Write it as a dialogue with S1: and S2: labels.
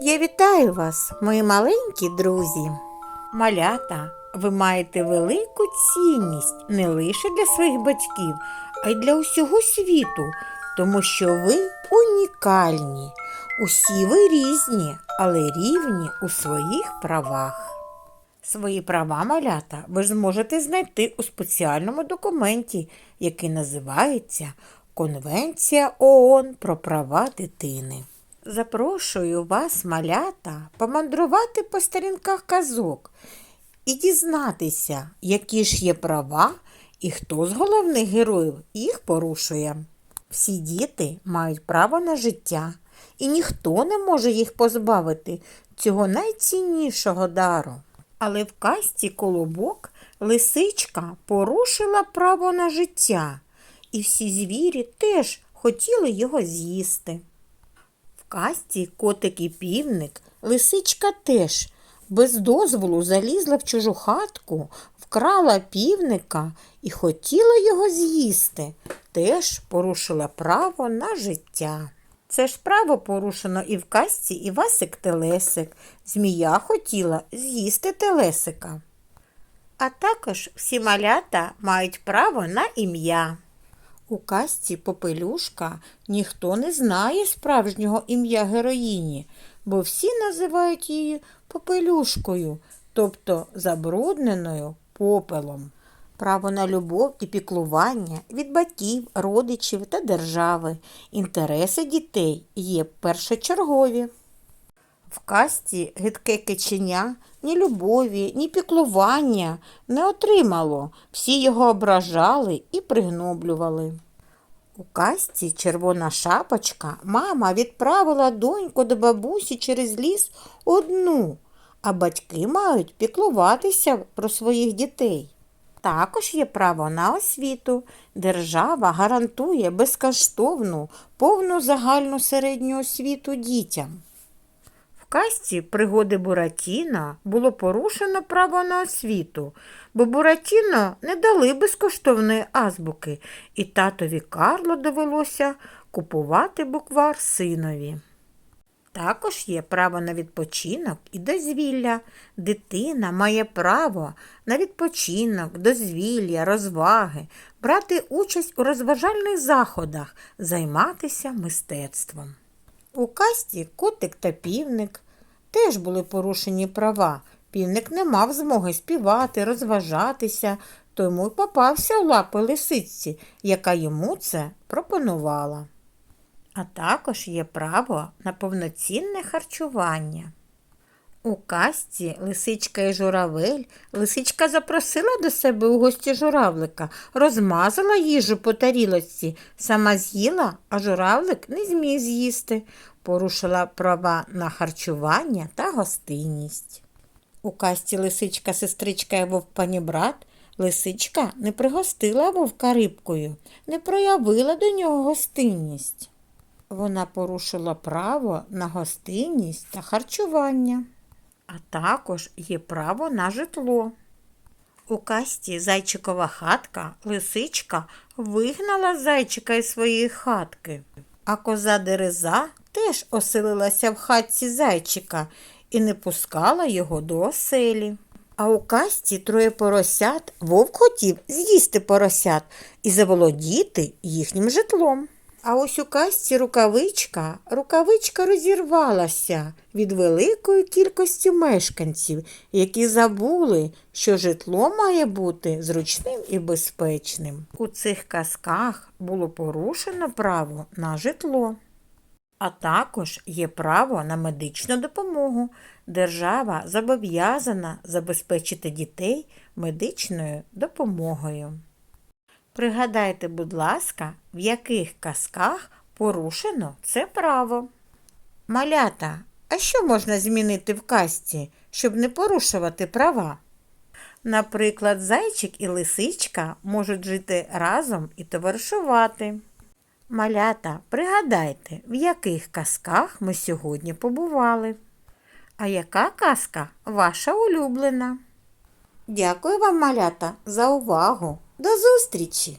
S1: Я вітаю вас, мої маленькі друзі. Малята, ви маєте велику цінність не лише для своїх батьків, а й для усього світу, тому що ви унікальні. Усі ви різні, але рівні у своїх правах. Свої права малята ви зможете знайти у спеціальному документі, який називається Конвенція ООН про права дитини. Запрошую вас, малята, помандрувати по сторінках казок і дізнатися, які ж є права і хто з головних героїв їх порушує. Всі діти мають право на життя, і ніхто не може їх позбавити цього найціннішого дару. Але в касті колобок лисичка порушила право на життя, і всі звірі теж хотіли його з'їсти. Касті котик і півник лисичка теж без дозволу залізла в чужу хатку, вкрала півника і хотіла його з'їсти, теж порушила право на життя. Це ж право порушено і в касті Івасик Телесик. Змія хотіла з'їсти телесика. А також всі малята мають право на ім'я. У казці Попелюшка ніхто не знає справжнього ім'я героїні, бо всі називають її Попелюшкою, тобто забрудненою попелом. Право на любов і піклування від батьків, родичів та держави. Інтереси дітей є першочергові. В касті гидке киченя ні любові, ні піклування не отримало. Всі його ображали і пригноблювали. У касті червона шапочка мама відправила доньку до бабусі через ліс одну, а батьки мають піклуватися про своїх дітей. Також є право на освіту. Держава гарантує безкоштовну, повну загальну середню освіту дітям. В касті пригоди Буратіна було порушено право на освіту, бо Буратіно не дали безкоштовної азбуки, і татові Карло довелося купувати буквар синові. Також є право на відпочинок і дозвілля. Дитина має право на відпочинок, дозвілля, розваги, брати участь у розважальних заходах, займатися мистецтвом. У касті котик та півник теж були порушені права. Півник не мав змоги співати, розважатися, тому й попався у лапи лисиці, яка йому це пропонувала. А також є право на повноцінне харчування. У касті лисичка і журавель лисичка запросила до себе у гості журавлика, розмазала їжу по тарілочці, сама з'їла, а журавлик не зміг з'їсти, порушила права на харчування та гостинність. У касті лисичка, сестричка і вовк панібрат лисичка не пригостила вовка рибкою, не проявила до нього гостинність. Вона порушила право на гостинність та харчування, а також є право на житло. У касті зайчикова хатка лисичка вигнала зайчика із своєї хатки, а коза дереза теж оселилася в хатці зайчика і не пускала його до оселі. А у касті троє поросят вовк хотів з'їсти поросят і заволодіти їхнім житлом. А ось у касті рукавичка, рукавичка розірвалася від великої кількості мешканців, які забули, що житло має бути зручним і безпечним. У цих казках було порушено право на житло. А також є право на медичну допомогу. Держава зобов'язана забезпечити дітей медичною допомогою. Пригадайте, будь ласка, в яких казках порушено це право. Малята, а що можна змінити в казці, щоб не порушувати права? Наприклад, зайчик і лисичка можуть жити разом і товаришувати. Малята, пригадайте, в яких казках ми сьогодні побували. А яка казка ваша улюблена? Дякую вам, малята, за увагу! До зустрічі!